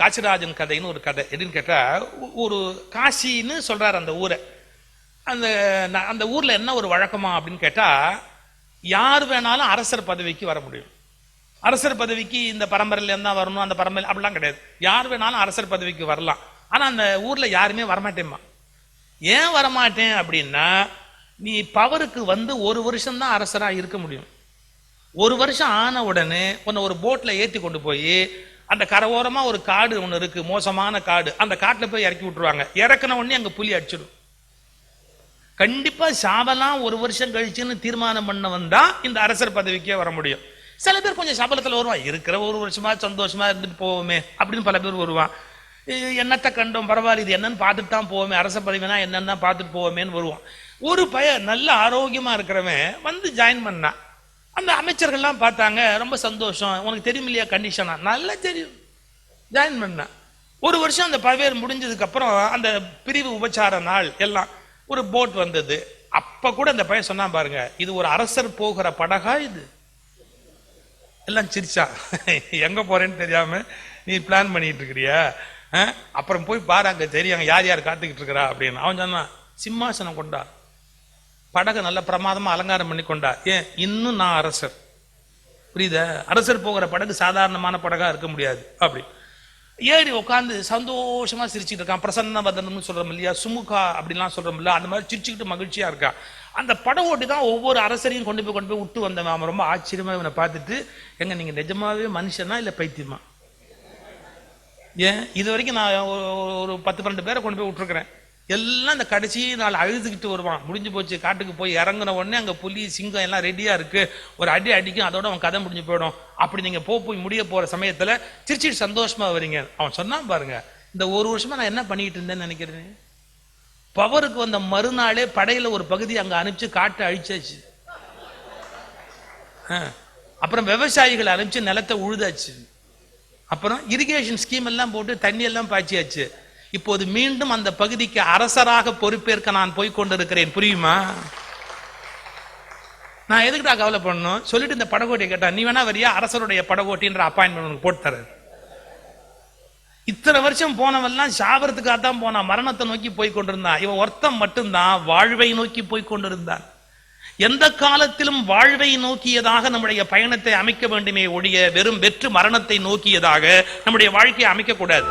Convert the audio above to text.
காசிராஜன் கதைன்னு ஒரு கதை. எப்படின்னு கேட்டா ஒரு காசின்னு சொல்றாரு அந்த ஊரை. அந்த அந்த ஊர்ல என்ன ஒரு வழக்கமா அப்படின்னு கேட்டா யார் வேணாலும் அரசர் பதவிக்கு வர முடியும். அரசர் பதவிக்கு இந்த பரம்பரையில் என்ன வரணும் அந்த பரம்பரை அப்படிலாம் கிடையாது. யார் வேணாலும் அரசர் பதவிக்கு வரலாம். ஆனால் அந்த ஊரில் யாருமே வரமாட்டேம்மா. ஏன் வரமாட்டேன் அப்படின்னா நீ பவருக்கு வந்து ஒரு வருஷம் தான் இருக்க முடியும். ஒரு வருஷம் ஆன உடனே உன்னை ஒரு போட்டில் ஏற்றி கொண்டு போய் அந்த கரையோரமா ஒரு காடு ஒன்று இருக்கு மோசமான காடு. அந்த காட்டில் போய் இறக்கி விட்டுருவாங்க. இறக்குன உடனே அங்கே புலி அடிச்சிடும். கண்டிப்பாக சாபலாம் ஒரு வருஷம் கழிச்சுன்னு தீர்மானம் பண்ண வந்தால் இந்த அரசர் பதவிக்கே வர முடியும். சில பேர் கொஞ்சம் சபலத்தில் வருவான் இருக்கிற ஒரு வருஷமா சந்தோஷமா இருந்துட்டு போவோமே அப்படின்னு பல பேர் வருவான் என்னத்தை கண்டோம்? பரவாயில்ல இது என்னன்னு பார்த்துட்டு தான் போவோமே. அரச பதவினா என்னன்னு தான் பார்த்துட்டு போவோமேன்னு வருவான். ஒரு பய நல்ல ஆரோக்கியமா இருக்கிறவன் வந்து ஜாயின் பண்ணான். அந்த அமைச்சர்கள்லாம் பார்த்தாங்க ரொம்ப சந்தோஷம். உனக்கு தெரியும் இல்லையா கண்டிஷனா நல்லா தெரியும். ஜாயின் பண்ணான் ஒரு வருஷம் அந்த பல்வேறு முடிஞ்சதுக்கு அப்புறம் அந்த பிரிவு உபச்சார நாள் எல்லாம் ஒரு போட் வந்தது. அப்ப கூட அந்த பையன் சொன்னான் பாருங்க இது ஒரு அரசர் போகிற படகா இது? எல்லாம் சிரிச்சா. எங்க போறேன்னு தெரியாம நீ பிளான் பண்ணிட்டு இருக்கிறியா? அப்புறம் போய் பாரு அங்க தெரியும் யார் யார் காத்துக்கிட்டு இருக்கிறா அப்படின்னு. அவன் சொன்னான் சிம்மாசனம் கொண்டா. படகை நல்ல பிரமாதமா அலங்காரம் பண்ணி கொண்டா. ஏன்? இன்னும் நான் அரசர். புரியுத? அரசர் போகிற படகு சாதாரணமான படகா இருக்க முடியாது. அப்படி. ஏறி உட்காந்து சந்தோஷமா சிரிச்சுட்டு இருக்கான். பிரசன்ன வதனம்னு சொல்றோம் இல்லையா? சுமுகா அப்படிலாம் சொல்றோம் இல்லையா? அந்த மாதிரி சிரிச்சுக்கிட்டு மகிழ்ச்சியா இருக்கான். அந்த படம் ஓட்டி தான் ஒவ்வொரு அரசரையும் கொண்டு போய் கொண்டு போய் விட்டு வந்தவன். அவன் ரொம்ப ஆச்சரியமா இவனை பார்த்துட்டு எங்க நீங்க நிஜமாவே மனுஷனா இல்ல பைத்தியமா? ஏன்? இது வரைக்கும் நான் ஒரு ஒரு- ஒரு பத்து பன்னெண்டு பேரை கொண்டு போய் விட்டுருக்கிறேன். எல்லாம் இந்த கடைசி நாள் அழுதுகிட்டு வருவான். முடிஞ்சு போச்சு காட்டுக்கு போய் இறங்குன உடனே அங்கே புலி சிங்கம் எல்லாம் ரெடியாக இருக்குது ஒரு அடி அடிக்கும் அதோட அவன் கதை முடிஞ்சு போயிடும். அப்படி நீங்கள் போ போய் முடிய போகிற சமயத்தில் சிரிச்சிட்டு சந்தோஷமாக வரீங்க. அவன் சொன்னான் பாருங்க இந்த ஒரு வருஷமாக நான் என்ன பண்ணிட்டு இருந்தேன்னு நினைக்கிறேன் பவருக்கு வந்த மறுநாளே படையில் ஒரு பகுதி அங்கே அனுப்பிச்சு காட்டை அழிச்சாச்சு. அப்புறம் விவசாயிகளை அனுப்பிச்சு நிலத்தை உழுதாச்சு. அப்புறம் இரிகேஷன் ஸ்கீம் எல்லாம் போட்டு தண்ணி எல்லாம் பாய்ச்சியாச்சு. இப்போது மீண்டும் அந்த பகுதிக்கு அரசராக பொறுப்பேற்க நான் போய் கொண்டிருக்கிறேன் புரியுமா? நான் எதுக்குடா கவலை பண்ணணும் சொல்லிட்டு இந்த படகோட்டியை கேட்டா நீ வேணா வரியா? அரசருடைய படகோட்டின்ற அப்பாயின்மெண்ட் உனக்கு போட்டு தரேன். இத்தனை வருஷம் போனவெல்லாம் சாபரத்துக்காக தான் போனான். மரணத்தை நோக்கி போய் கொண்டிருந்தான். இவன் ஒருத்தன் மட்டும்தான் வாழ்வை நோக்கி போய் கொண்டிருந்தான். எந்த காலத்திலும் வாழ்வை நோக்கியதாக நம்முடைய பயணத்தை அமைக்க வேண்டுமே ஒழிய வெறும் வெற்று மரணத்தை நோக்கியதாக நம்முடைய வாழ்க்கையை அமைக்கக்கூடாது